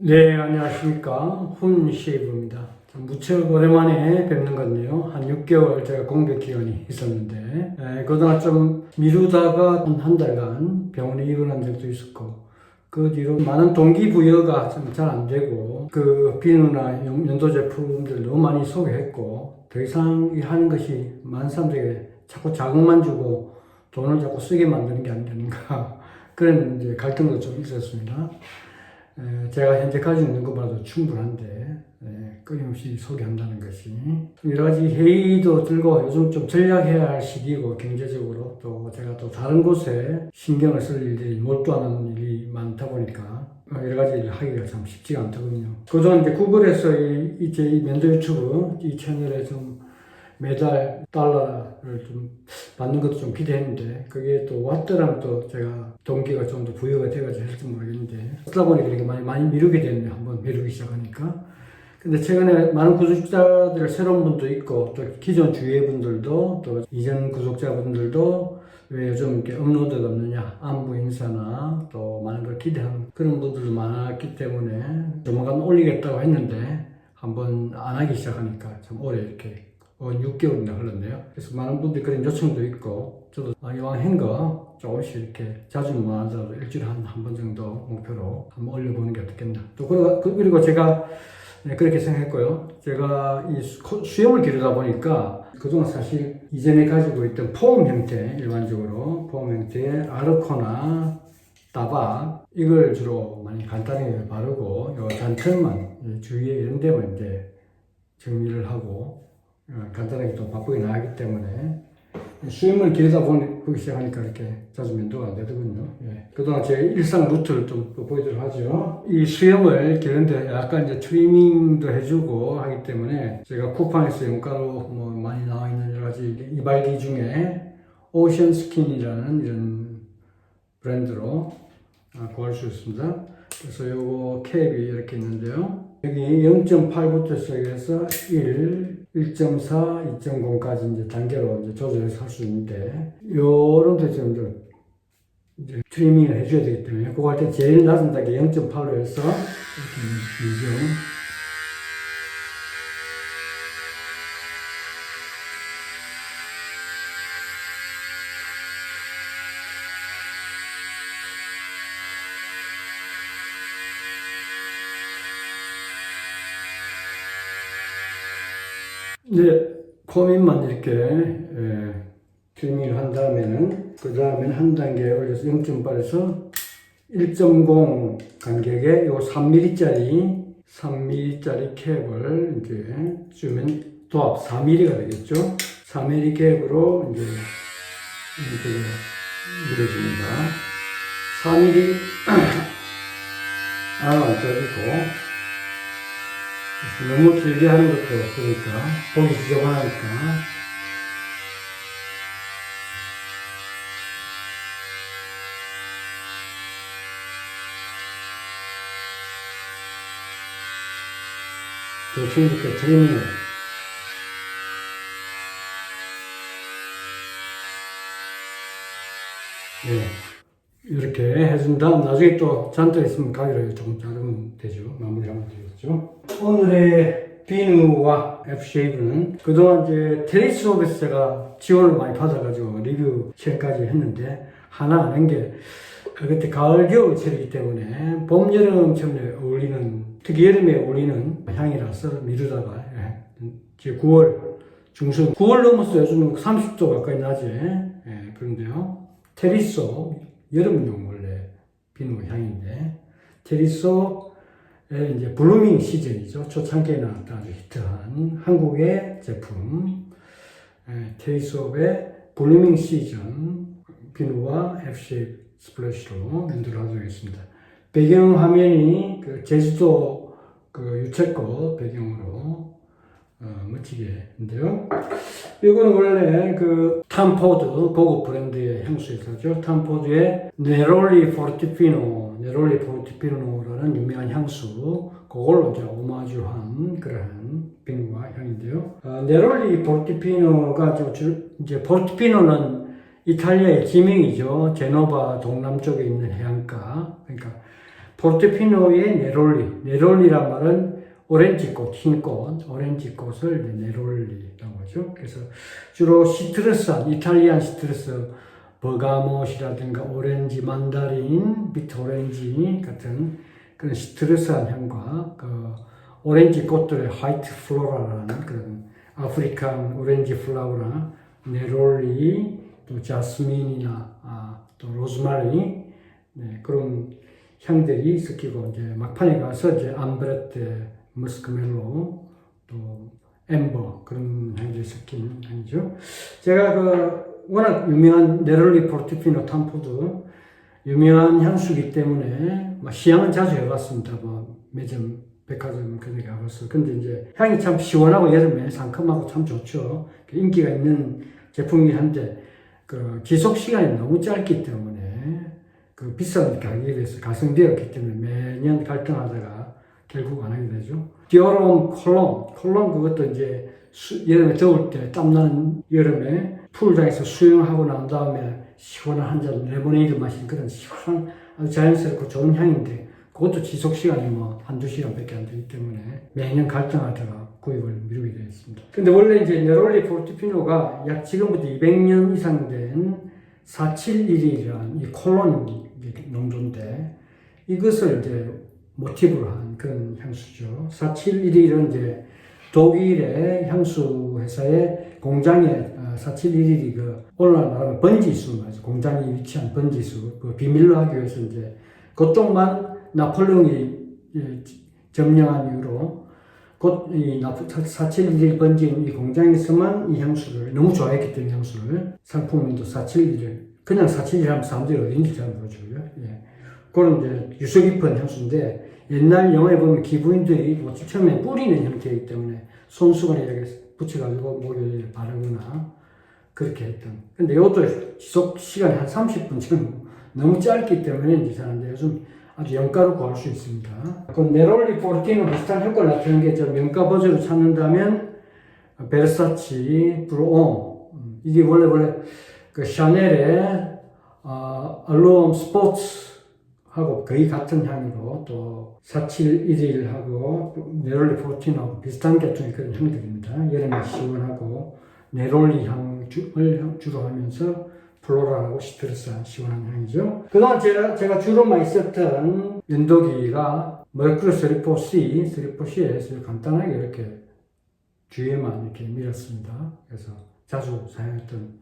네, 안녕하십니까. 훈 쉐이브입니다. 참 무척 오랜만에 뵙는 것 같네요. 한 6개월 제가 공백 기간이 있었는데, 에, 그동안 좀 미루다가 한, 한 달간 병원에 입원한 적도 있었고, 그 뒤로 많은 동기부여가 좀 잘 안 되고, 그 비누나 연- 연도 제품들 너무 많이 소개했고, 더 이상 이 하는 것이 많은 사람들에게 자꾸 자극만 주고 돈을 자꾸 쓰게 만드는 게 아닌가. 그런 이제 갈등도 좀 있었습니다. 에, 제가 현재 가지고 있는 것보다도 충분한데 에, 끊임없이 소개한다는 것이 여러 가지 회의도 들고 요즘 좀 전략해야 할 시기고 경제적으로 또 제가 또 다른 곳에 신경을 쓸 일들이 몰두하는 일이 많다 보니까 어, 여러 가지 일을 하기가 참 쉽지가 않더군요. 그동안 이제 구글에서 이, 이제 이 면도 유튜브 이 채널에 좀 매달 달러를 좀 받는 것도 좀 기대했는데 그게 또 왔더라면 또 제가 동기가 좀 더 부여가 돼가지고 할지 모르겠는데 쓰다 보니까 이렇게 많이, 많이 미루게 됐네요. 한번 미루기 시작하니까. 근데 최근에 많은 구독자들 새로운 분도 있고 또 기존 주위의 분들도 또 이전 구독자분들도 왜 요즘 이렇게 업로드가 없느냐 안부 인사나 또 많은 걸 기대하는 그런 분들도 많았기 때문에 조만간 올리겠다고 했는데 한번 안 하기 시작하니까 참 오래 이렇게 어, 6개월이나 흘렀네요. 그래서 많은 분들이 그런 요청도 있고, 저도 아, 이왕 한거 조금씩 이렇게 자주는 못 하더라도 일주일에 한 한 번 정도 목표로 한번 올려보는 게 어떻겠나. 또 그리고, 그- 제가 네, 그렇게 생각했고요. 제가 이 수염을 기르다 보니까 그동안 사실 이전에 가지고 있던 폼 형태, 일반적으로 폼 형태의 아르코나 따박 이걸 주로 많이 간단하게 바르고 요 잔털만 이 주위에 이런 데만 이제 정리를 하고 어, 간단하게 좀 바쁘게 나가기 때문에 수염을 기르다 보니 보기 시작하니까 이렇게 자주 면도가 안 되더군요. 예. 그동안 제 일상 루트를 좀 보여드리도록 하죠. 이 수염을 기르는데 약간 이제 트리밍도 해주고 하기 때문에 제가 쿠팡에서 용가로 뭐 많이 나와 있는 여러 가지 이발기 중에 오션 스킨이라는 이런 브랜드로 아, 구할 수 있습니다. 그래서 요거 캡이 이렇게 있는데요. 여기 0.8부터 시작해서 1, 1.4, 2.0까지 이제 단계로 이제 조절해서 할 수 있는데 요런 데좀 이제, 트리밍을 해줘야 되기 때문에 그거 할 때 제일 낮은 단계 0.8로 해서 이렇게 밀죠. 이제 코민만 이렇게 예, 트리밍을 한 다음에는 그 다음에는 한 단계 올려서 0.8에서 1.0 간격에 요 3mm짜리 3mm짜리 캡을 이제 주면 도합 4mm가 되겠죠. 4mm 캡으로 이제 이렇게 밀어줍니다. 4mm 안 떠지고 너무 길게 하는 것도 그러니까 보기 지저분하니까 대충 이렇게 트리밍을 네. 이렇게 해준 다음 나중에 또 잔뜩 있으면 가위로 조금 자르면 되죠. 마무리하면 되겠죠. 오늘의 비누와 F쉐이브는 그동안 이제 테리스업에서 제가 지원을 많이 받아가지고 리뷰 체까지 했는데 하나 아는 게 그때 가을 겨울 철이기 때문에 봄 여름 처음에 어울리는 특히 여름에 어울리는 향이라서 미루다가 예, 이제 9월 중순 9월 넘어서 요즘은 30도 가까이 나지 예, 그런데요 테리소 여름용 원래 비누 향인데 테리소의 이제 블루밍 시즌이죠 초창기에 나왔던 아주 히트한 한국의 제품 예, 테리소의 블루밍 시즌 비누와 FC 스플래시로 하도록 하겠습니다. 배경 화면이 그 제주도 그 유채꽃 배경으로 어, 멋지게 인데요. 이거는 원래 그 탐포드 고급 브랜드의 향수에서죠. 탐포드의 네롤리 포르티피노, 네롤리 포르티피노라는 유명한 향수, 그걸로 이제 오마주한 그러한 비누와 향인데요. 어, 네롤리 포르티피노가 이제 포르티피노는 이탈리아의 지명이죠. 제노바 동남쪽에 있는 해안가. 그러니까 포르테피노의 네롤리. 네롤리란 말은 오렌지 꽃, 흰 꽃, 오렌지 꽃을 이제 네롤리라고 하죠. 그래서 주로 시트러스한, 이탈리안 시트러스, 버가못이라든가 오렌지, 만다린, 비트 오렌지 같은 그런 시트러스한 향과 그 오렌지 꽃들의 화이트 플로라라는 그런 아프리칸 오렌지 플라워나 네롤리, 또 자스민이나 아, 또 로즈마리 네, 그런 향들이 섞이고 이제 막판에 가서 이제 암브레트, 머스크멜로 또 엠버 그런 향들이 섞인 향이죠. 제가 그 워낙 유명한 네롤리 포르티피노 탐포도 유명한 향수기 때문에 막 시향은 자주 해봤습니다. 뭐 매점 백화점 그런 데 가봤어요. 근데 이제 향이 참 시원하고 여름에 상큼하고 참 좋죠. 그 인기가 있는 제품이긴 한데 그 지속 시간이 너무 짧기 때문에 그 비싼 가격에 대해서 가성되었기 때문에 매년 갈등하다가 결국 안 하게 되죠. 디오롬 콜롬, 콜롬 그것도 이제 수- 여름에 더울 때 땀나는 여름에 풀장에서 수영하고 난 다음에 시원한 한 잔 레모네이드 마시는 그런 시원한 아주 자연스럽고 좋은 향인데 그것도 지속 시간이 뭐 한두 시간밖에 안 되기 때문에 매년 갈등하다가 구입을 미루게 되었습니다. 근데 원래 이제 네롤리 포르티피노가 약 지금부터 200년 이상 된 471이라는 이 콜론 농도인데 이것을 이제 모티브로 한 그런 향수죠. 471은 이제 독일의 향수 회사의 공장에 471이 그 오늘날 말하면 번지수 말이죠. 공장이 위치한 번지수 그 비밀로 하기 위해서 이제 그쪽만 나폴레옹이 예, 점령한 이후로 곧이 471 번진 이 공장에서만 이 향수를 너무 좋아했기 때문에 향수를 상품명도 471을 그냥 471 하면 사람들이 어딘지 잘 모르죠. 예. 그런 이제 유서 깊은 향수인데 옛날 영화에 보면 기부인들이 뭐 처음에 뿌리는 형태이기 때문에 손수건에 이렇게 붙여가지고 목에 바르거나 그렇게 했던. 근데 이것도 지속 시간이 한 30분 정도 너무 짧기 때문에 이제 잘안돼 요즘 아주 영가로 구할 수 있습니다. 그 네롤리 포르티노 비슷한 효과를 나타내는 게저 명가 버전을 찾는다면 베르사치, 브로옹 음, 이게 원래 원래 그 샤넬의 어, 알로움 스포츠 하고 거의 같은 향으로 또 471하고 네롤리 포르티노하고 비슷한 계통의 그런 향들입니다. 여름에 시원하고 네롤리 향을 주로 하면서 플로랄하고 시트러스한 시원한 향이죠. 그동안 제가, 제가 주로만 있었던 연도기가 머큐리 34C, 34C에서 간단하게 이렇게 뒤에만 이렇게 밀었습니다. 그래서 자주 사용했던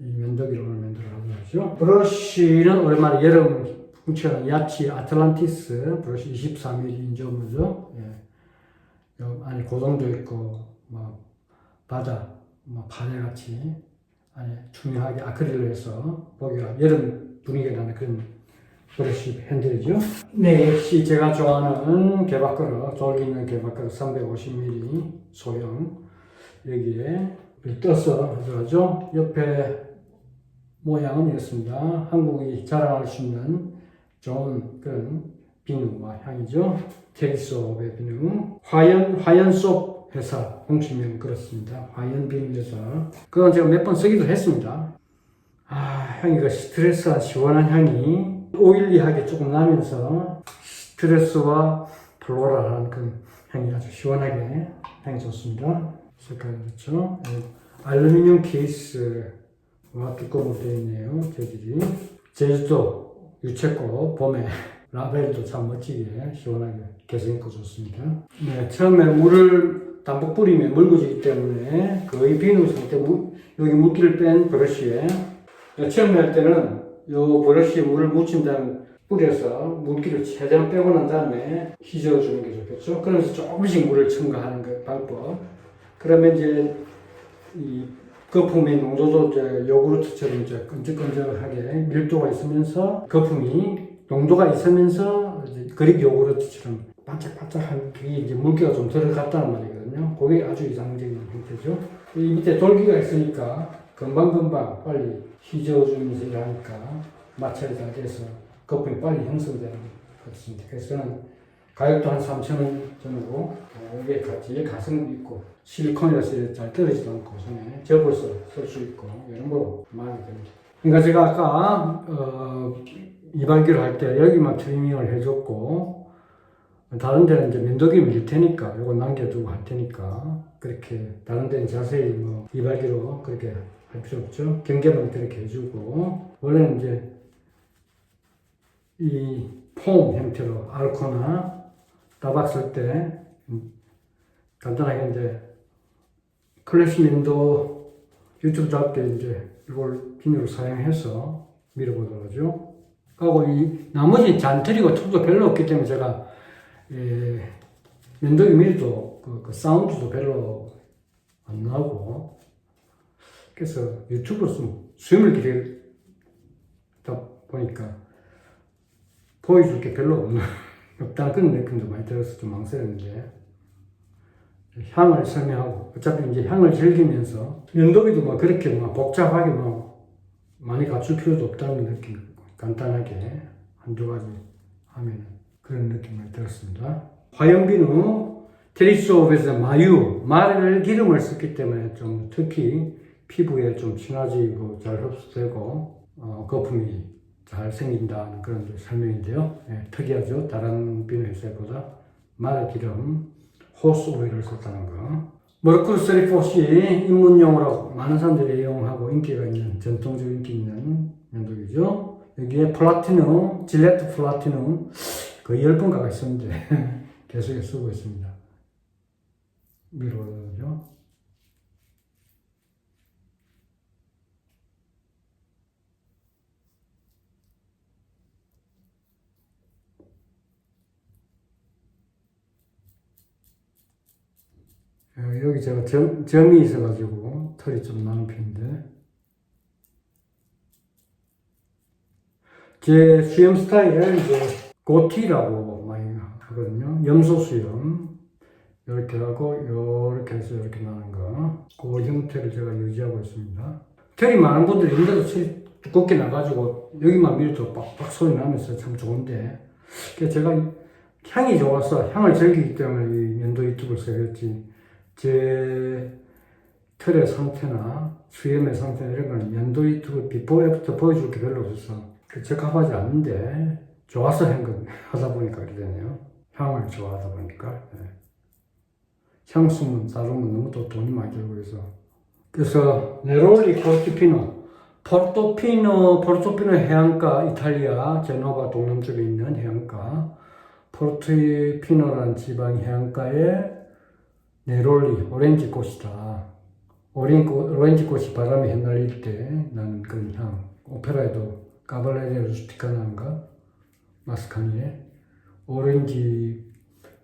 이 면도기를 오늘 만들어가고 하죠. 브러쉬는 오랜만에 여름 훔쳐간 야치 아틀란티스 브러쉬 23mm 인조무죠. 예. 요 안에 고동도 있고 뭐 바다, 뭐 파래같이 안에 투명하게 아크릴로 해서 보기가 여름 분위기가 나는 그런 브러쉬 핸들이죠. 네, 역시 제가 좋아하는 돌기 있는 개박그릇 350mm 소형 여기에 떠서 가져가죠. 옆에 모양은 이렇습니다. 한국이 자랑할 수 있는 좋은 그런 비누와 향이죠. 테리소의 비누. 화연, 화연속 회사 공식명 그렇습니다. 화연 비누 회사. 그건 제가 몇 번 쓰기도 했습니다. 아, 향이 그 스트레스한 시원한 향이 오일리하게 조금 나면서 스트레스와 플로랄한 그 향이 아주 시원하게 향이 좋습니다. 색깔이 그렇죠. 네. 알루미늄 케이스와 뚜껑으로 되어 있네요. 재질이. 제주도 유채꽃 봄에 라벨도 참 멋지게 시원하게 개성있고 좋습니다. 네, 처음에 물을 담뿍 뿌리면 묽어지기 때문에 거의 비누 상태, 물, 여기 물기를 뺀 브러쉬에 처음에 할 때는 요 브러쉬에 물을 묻힌 다음에 뿌려서 물기를 최대한 빼고 난 다음에 휘저어주는 게 좋겠죠. 그러면서 조금씩 물을 첨가하는 그 방법. 그러면 이제 이 거품의 농도도 이제 요구르트처럼 이제 끈적끈적하게 밀도가 있으면서 거품이 농도가 있으면서 그릭 요구르트처럼 반짝반짝한 그게 이제 물기가 좀 들어갔다는 말이거든요. 그게 아주 이상적인 형태죠. 이 밑에 돌기가 있으니까 금방금방 빨리 휘저어주면서 일하니까 마찰이 다 돼서 거품이 빨리 형성되는 것 같습니다. 그래서 가격도 한 3,000원 정도 어, 이게 같이 가성비 있고 실리콘이라서 잘 떨어지도 않고 손에 접어서 쓸 수 있고 이런 거 마음에 듭니다. 그러니까 제가 아까 어, 이발기를 할때 여기만 트리밍을 해줬고 다른 데는 이제 면도기 밀 테니까 요거 남겨두고 할 테니까 그렇게 다른 데는 자세히 뭐 이발기로 그렇게 할 필요 없죠. 경계만 그렇게 해주고 원래는 이제 이 폼 형태로 알코나 따박 쓸때 음, 간단하게 이제 클래식님도 유튜브 잡을 때 이제 이걸 비닐로 사용해서 밀어보도록 하죠. 하고 이 나머지 잔트리고 톱도 별로 없기 때문에 제가 예, 면도기 밀도 그, 그 사운드도 별로 안 나고 그래서 유튜브로 좀 수염을 기르다 보니까 보여줄 게 별로 없는 없다는 그런 느낌도 많이 들어서 좀 망설였는데 향을 설명하고 어차피 이제 향을 즐기면서 면도기도 막 그렇게 막 복잡하게 뭐 많이 갖출 필요도 없다는 느낌 간단하게 한두 가지 하면 그런 느낌을 들었습니다. 화염비누 테리스옵에서 마유 말을 기름을 썼기 때문에 좀 특히 피부에 좀 친화지고 잘 흡수되고 어, 거품이 잘 생긴다는 그런 설명인데요. 예, 특이하죠. 다른 비누 회사보다 말 기름 호스 오일을 썼다는 거. 머르쿠르 34시 입문용으로 많은 사람들이 이용하고 인기가 있는 전통적 인기 있는 면도기죠. 여기에 플라티넘, 질레트 플라티넘 거의 10번 가까이 썼는데 계속 쓰고 있습니다. 미로죠. 여기 제가 점, 점이 있어가지고 털이 좀 나는 편인데 제 수염 스타일은 이제 고티라고 많이 하거든요. 염소 수염 이렇게 하고 이렇게 해서 이렇게 나는 거. 그 형태를 제가 유지하고 있습니다. 털이 많은 분들이 인데도 두껍게 나가지고 여기만 밀도 빡빡 소리 나면서 참 좋은데 제가 향이 좋아서 향을 즐기기 때문에 이 면도 유튜브를 쓰겠지 제 털의 상태나 수염의 상태나 이런 거는 면도 유튜브 비포 애프터 보여줄 게 별로 없어서 그 적합하지 않은데 좋아서 한 거, 하다 보니까 그렇게 되네요. 향을 좋아하다 보니까. 네. 향수는 다루면 너무 또 돈이 많이 들고 해서. 그래서 네롤리 포르토피노. 포르토피노, 포르토피노 해안가, 이탈리아, 제노바 동남쪽에 있는 해안가. 포르토피노라는 지방 해안가에 네롤리, 오렌지 꽃이다. 오렌 꽃, 오렌지 꽃이 바람에 흩날릴 때 나는 그런 향. 오페라에도 까발레리 루스티카나인가? 마스카니에 오렌지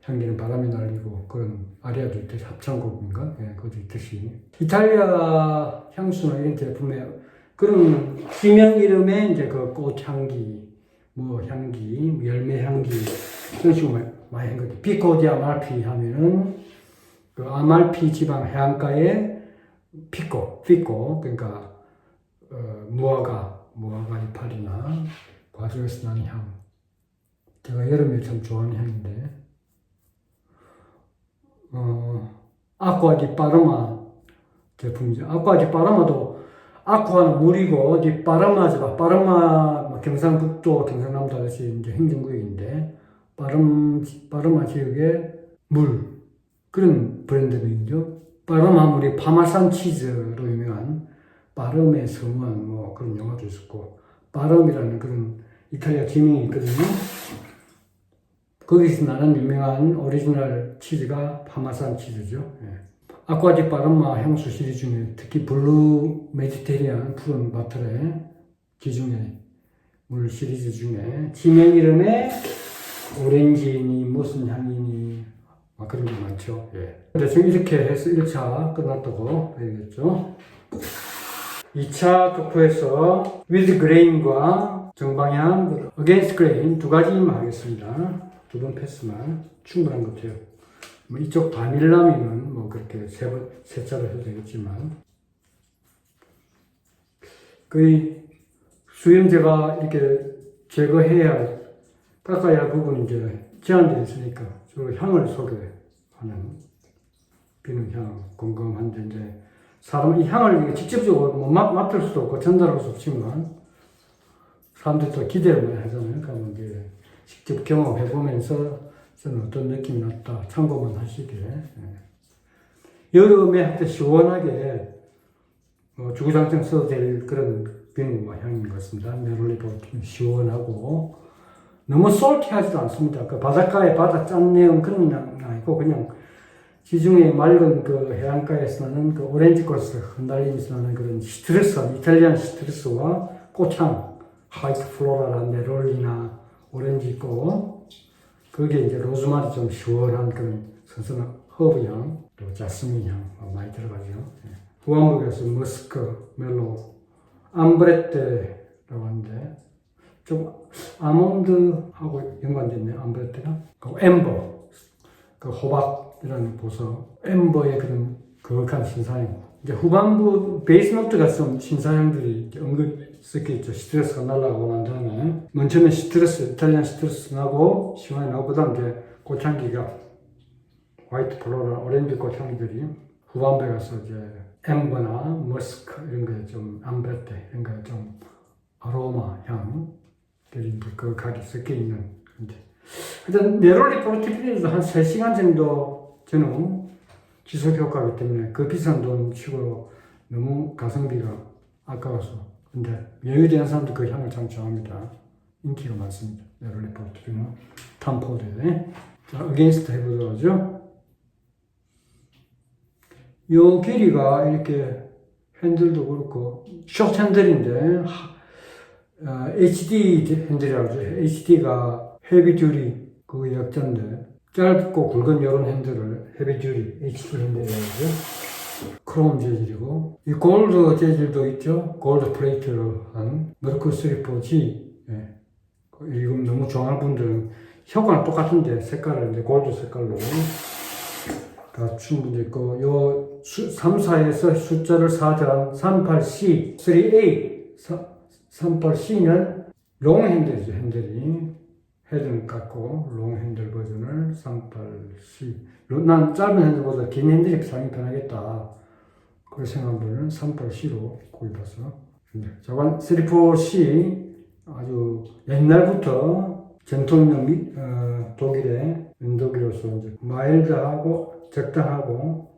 향기는 바람에 날리고 그런 아리아도 있듯이 합창곡인가? 예, 그것도 있듯이 이탈리아 향수나 이런 제품에 그런 지명 이름의 이제 그 꽃 향기, 뭐 향기, 뭐 열매 향기 그런 식으로 많이 한 거죠. 피코디 아 말피 하면은 그 아말피 지방 해안가에 피코, 피코 그러니까 어, 무화과, 무화과 이파리나 과정에서 나는 향. 제가 여름에 참 좋아하는 향인데, 어, 아쿠아디 파르마 제품이죠. 아쿠아디 파르마도 아쿠아는 물이고, 디 파르마죠. 파르마 뭐 경상북도, 경상남도 아저씨 이제 행정구역인데, 파름, 파르마 지역에 물. 그런 브랜드명이죠. 파르마 물이 파마산 치즈로 유명한 파름의 성원 뭐 그런 영화도 있었고, 파름이라는 그런 이탈리아 지명이 있거든요. 거기서 나는 유명한 오리지널 치즈가 파마산 치즈죠. 예. 아쿠아디 파르마 향수 시리즈 중에 특히 블루 메디테리안 푸른 바틀의 기중에 물 시리즈 중에 지명 이름에 오렌지니 무슨 향이니 막 그런 게 많죠. 예. 대충 이렇게 해서 1차 끝났다고 해야겠죠. 2차 토크에서 with grain과 정방향 against grain 두 가지만 하겠습니다. 두 번 패스만 충분한 것 같아요. 뭐 이쪽 바닐라미는 뭐 그렇게 세 번, 세 차로 해도 되겠지만 거의 수염제가 이렇게 제거해야 깎아야 할 부분이 이제 제한되어 있으니까 주로 향을 소개하는 비누 향 궁금한데 이제 사람 이 향을 직접적으로 뭐 맡, 맡을 수도 없고 전달할 수 없지만 사람들이 또 기대를 하잖아요. 직접 경험해 보면서 저는 어떤 느낌이 났다 참고만 하시길. 예. 여름에 할때 시원하게 뭐 주구장창 써도 될 그런 비누 향인 것 같습니다. 메롤리 볼팀 시원하고 너무 솔티하지도 않습니다. 그 바닷가에 바다 짠 내용 그런 향 아니고 그냥 지중해 맑은 그 해안가에서 나는 그 오렌지 꽃을 흩날리면서 나는 그런 시트러스, 이탈리안 시트러스와 꽃향, 화이트 플로라나 네롤리나 오렌지 꽃, 거기에 이제 로즈마리 좀 시원한 그런 선선한 허브향, 또 자스민 향 많이 들어가죠. 예. 후한국에서 머스크, 멜로, 암브레테라고 하는데 좀 아몬드하고 연관됐네 암브레테가. 그 엠버 그 호박이라는 보석. 엠버의 그런 거룩한 신사형. 이제 후반부 베이스 노트가 좀 신사형들이 은근 섞여 있죠. 스트레스가 날라가고 난 다음에. 맨 처음에 스트레스 이탈리안 스트레스 나고 시원히 나고 그 다음 이제 꽃향기가 화이트 플로라 오렌지 꽃향기들이 후반부에 가서 이제 엠버나 머스크 이런 거에 좀 암베테 이런 거에 좀 아로마 향 이제 그 각이 섞여 있는 건데 일단 네롤리 포르티피니도 한 3시간 정도 저는 지속 효과이기 때문에 그 비싼 돈 치고 너무 가성비가 아까워서 근데 여유된 사람도 그 향을 참 좋아합니다. 인기가 많습니다. 네롤리 포르티피노 탐포드에. 자 어게인스트 해보도록 하죠. 요 길이가 이렇게 핸들도 그렇고 숏 핸들인데 어, HD 핸들이라고 하죠. HD가 헤비 듀리 그 약자인데 짧고 굵은 이런 핸들을 헤비 듀리 HD 핸들이라고 하죠. 크롬 재질이고 이 골드 재질도 있죠. 골드 플레이트로 한 머르크 3포지 예. 이거 너무 좋아하는 분들은 효과는 똑같은데 색깔을 이제 골드 색깔로 가 충분히 있고 요 3, 4에서 숫자를 4 더한 38C, 3A 38C는 롱 핸들이죠 핸들이 헤드는 깎고 롱 핸들 버전을 38C 난 짧은 핸들보다 긴 핸들이 사용이 편하겠다. 그렇게 생각한 분은 38C로 구입해서 저건 34C 아주 옛날부터 전통력 미, 어, 독일의 인도기로서 이제 마일드하고 적당하고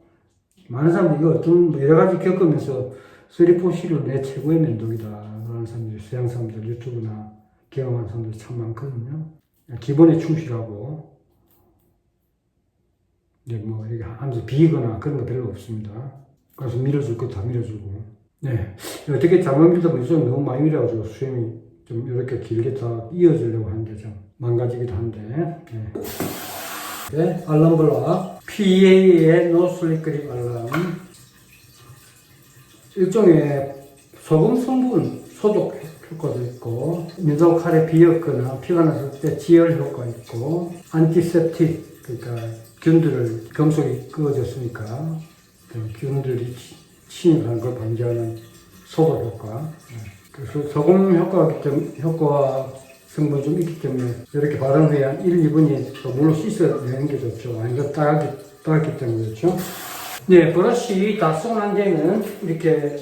많은 사람들이 이거 어떤 뭐 여러 가지 겪으면서 쓰리포시를 내 최고의 면도기다 그런 사람들이 서양 사람들 유튜브나 경험한 사람들이 참 많거든요. 기본에 충실하고 이제 뭐 이렇게 하면서 비거나 그런 거 별로 없습니다. 그래서 밀어줄 거 다 밀어주고 네 어떻게 잘못 밀다 보니 좀 너무 많이 밀어가지고 수염이 좀 이렇게 길게 다 이어지려고 하는데 좀 망가지기도 한데 네. 네, 알람블라 PA의 노슬립 그립 알람 일종의 소금 성분 소독 효과도 있고 민속 칼에 비었거나 피가 났을 때 지혈 효과 있고 안티세프틱 그러니까 균들을 금속이 끄어졌으니까 그 균들이 침입하는 걸 방지하는 소독 효과 네. 그래서 소금 효과가 효과 성분이 좀 있기 때문에 이렇게 바른 후에 한 1, 2분이 또 물로 씻어내는 게 좋죠. 완전 따갑기, 따갑기 때문에 그렇죠. 네, 브러쉬 다 쓰고 난 뒤에는 이렇게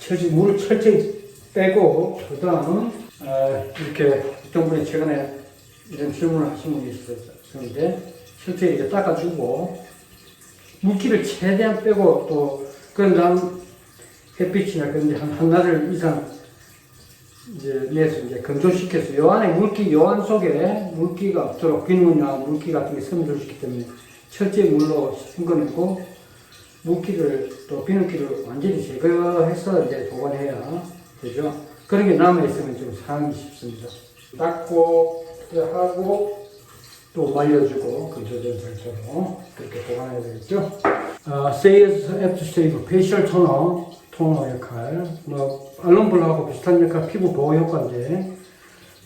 철지, 물을 철저히 빼고 그 다음 어, 이렇게 어떤 분이 최근에 이런 질문을 하신 분이 있었는데 철저히 이제 닦아주고 물기를 최대한 빼고 또 그런 다음 햇빛이나 그런 데 한, 한 나흘 이상 이제 내서 이제 건조시켜서 요 안에 물기, 요 안 속에 물기가 없도록 빗물이나 물기 같은 게 섬유시기 때문에 철저히 물로 헹궈내고 물기를 또 비눗기를 완전히 제거해서 이제 보관해야 되죠. 그런 게 남아있으면 좀 상하기 쉽습니다. 닦고, 하고, 또 말려주고, 건조된 상태로 그렇게 보관해야 되겠죠. 아, 세일즈 애프터 세이브 페이셜 토너, 토너 역할, 뭐, 알론블하고 비슷한 역할, 피부 보호 효과인데,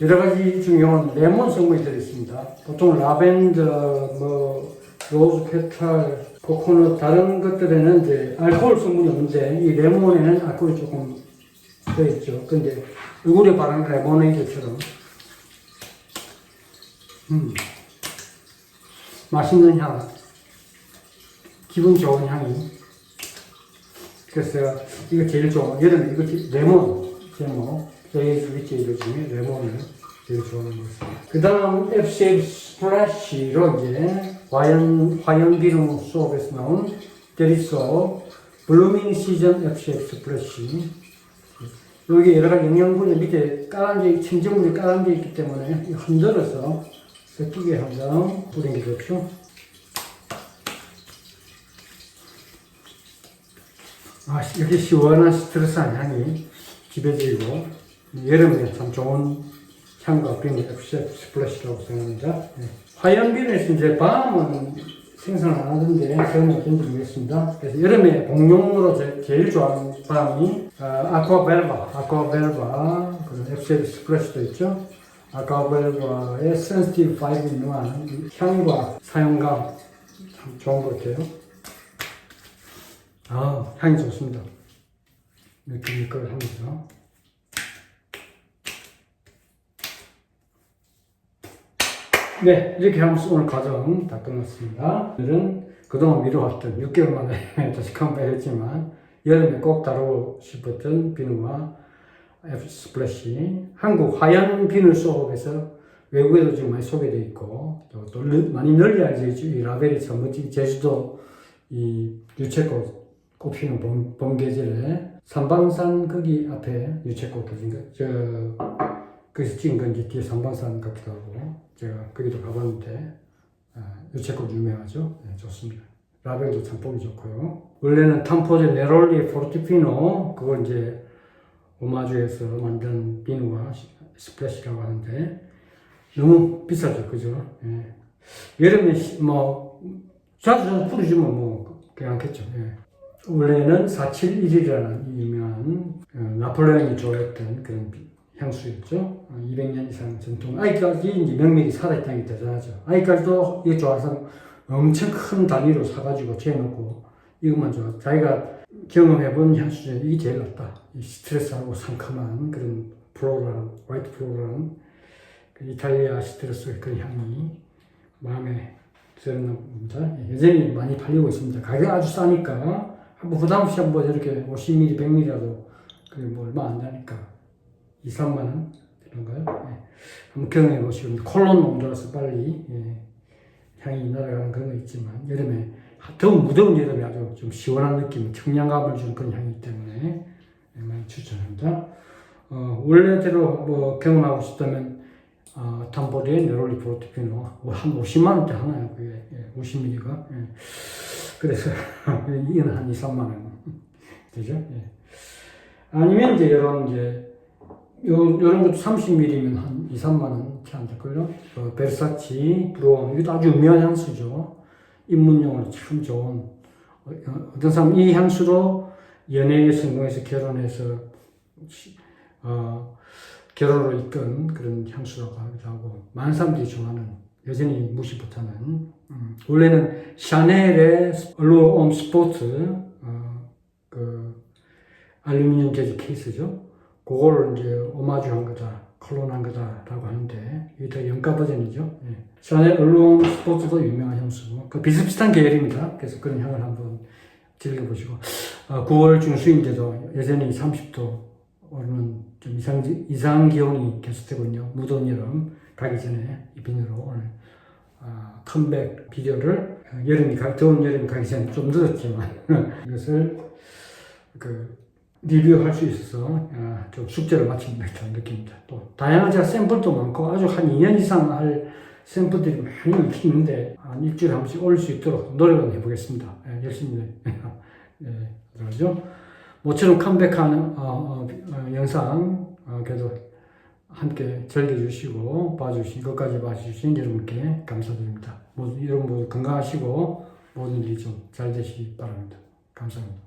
여러 가지 중요한 레몬 성분이 들어있습니다. 보통 라벤더, 뭐, 로즈 페탈, 코코넛, 다른 것들에는 이제 알코올 성분이 없는데, 이 레몬에는 알코올이 조금 들어있죠. 근데, 얼굴에 바르는 레모네이드처럼, 음, 맛있는 향, 기분 좋은 향이. 그래서 이거 제일 좋아. 여름에 이거 제- 레몬 제목, 레이즈 위치 이거 중에 레몬을 제일 좋아하는 것은. 그 다음 FC 스플래시로 이제 화연, 화연 비누 수업에서 나온 데리소 블루밍 시즌 FC 스플래시. 여기 여러 가지 영양분이 밑에 깔아져, 침전물이 깔아져 있기 때문에 흔들어서 섞이게 한번 뿌린 게 좋죠. 아, 이렇게 시원한 스트레스한 향이 지배적이고 여름에 참 좋은 향과 비누 FCF 스플래시라고 생각합니다. 네. 화연비누에서 이제 밤은 생산 안 하던데 저는 어떤지 모르겠습니다. 그래서 여름에 공용으로 제, 제일 좋아하는 밤이 어, 아쿠아벨바, 아쿠아벨바 그리고 FCF 스플래시도 있죠. 아쿠아벨바의 센스티브 5인한 향과 사용감 참 좋은 것 같아요. 아, 향이 좋습니다. 밀가루 하면서. 네, 이렇게 하면서 오늘 과정 다 끝났습니다. 오늘은 그동안 미뤄왔던 6개월 만에 다시 컴백했지만 여름에 꼭 다루고 싶었던 비누와 F 스플래시 한국 하얀 비누 수업에서 외국에도 지금 많이 소개되어 있고 또, 또 널- 많이 널리 알려져. 이 라벨이 참 멋지게 제주도 이 유채꽃 꽃피는 봄, 봄 계절에 삼방산 거기 앞에 유채꽃 거. 저 거기서 찍은 건지 뒤에 삼방산 같기도 하고 제가 거기도 가봤는데 아, 유채꽃 유명하죠. 네, 좋습니다. 라벨도 참 보기 좋고요. 원래는 탐포제 네롤리 포르티피노 그걸 이제 오마주에서 만든 비누와 시- 스플래시라고 하는데 너무 비싸죠, 그죠? 예. 여름에 시- 뭐 자주 자주 뿌리주면 뭐 괜찮겠죠. 예. 원래는 471이라는 유명한 어, 나폴레옹이 좋아했던 그런 비- 향수였죠. 어, 200년 이상 전통. 아직까지 이제 명맥이 살아있다는 게 대단하죠. 아직까지도 이게 좋아서 엄청 큰 단위로 사가지고 재놓고 이것만 좋아. 자기가 경험해본 향수 중에 이게 제일 낫다. 이 스트레스하고 상큼한 그런 플로럴, 화이트 플로럴은 그 이탈리아 스트레스의 그런 향이 마음에 드는 겁니다. 예, 여전히 많이 팔리고 있습니다. 가격 아주 싸니까 한번 부담 없이 한번 이렇게 50ml, 100ml라도 그게 뭐 얼마 안 되니까 2, 3만 원 이런가요? 예. 한번 경험해 보시고 콜론 온도라서 빨리 예. 향이 날아가는 그런 거 있지만 여름에 더욱 무더운 여름에 아주 좀 시원한 느낌, 청량감을 주는 그런 향이기 때문에 예, 많이 추천합니다. 어, 원래대로 뭐 경험하고 싶다면 어, 탐보리의 네롤리 프로티피노 뭐한 50만 원대 하나요 그게 예, 50ml가 예. 그래서 이건 한 2, 3만 원 되죠. 예. 아니면 이제 이런 이제 요 요런 것도 30ml면 한 2, 3만 원 채 안 될걸요. 어, 베르사치, 브로온 이것도 아주 유명한 향수죠. 입문용으로 참 좋은 어, 어, 어떤 사람 이 향수로 연애에 성공해서 결혼해서 시- 어, 결혼으로 이끈 그런 향수라고 하기도 하고 많은 사람들이 좋아하는 여전히 무시 못하는 음, 원래는 샤넬의 얼로옴 스포츠 어, 그 알루미늄 재질 케이스죠. 그거를 이제 오마주한 거다, 클론한 거다라고 하는데 이게 더 영가 버전이죠. 예. 샤넬 얼룩 스포츠도 유명한 향수고 그 비슷비슷한 계열입니다. 그래서 그런 향을 한번 즐겨보시고 어, 9월 중순인데도 여전히 30도 오르는 좀 이상 이상 기온이 계속되군요. 무더운 여름 가기 전에 이 비누로 오늘 아, 컴백 비디오를 어, 여름이 가, 더운 여름이 가기 전에 좀 늦었지만 이것을 그 리뷰할 수 있어서 아, 좀 숙제를 마친 듯한 느낌입니다. 또 다양한 제가 샘플도 많고 아주 한 2년 이상 할 샘플들이 많이 있는데 한 일주일에 한 번씩 올릴 수 있도록 노력은 해보겠습니다. 예, 열심히 예, 그러죠. 모처럼 컴백하는 어, 어, 어, 영상 어, 그래도 함께 즐겨주시고 봐주신 것까지 봐주신 여러분께 감사드립니다. 모두 여러분 모두 건강하시고 모든 일이 좀 잘 되시기 바랍니다. 감사합니다.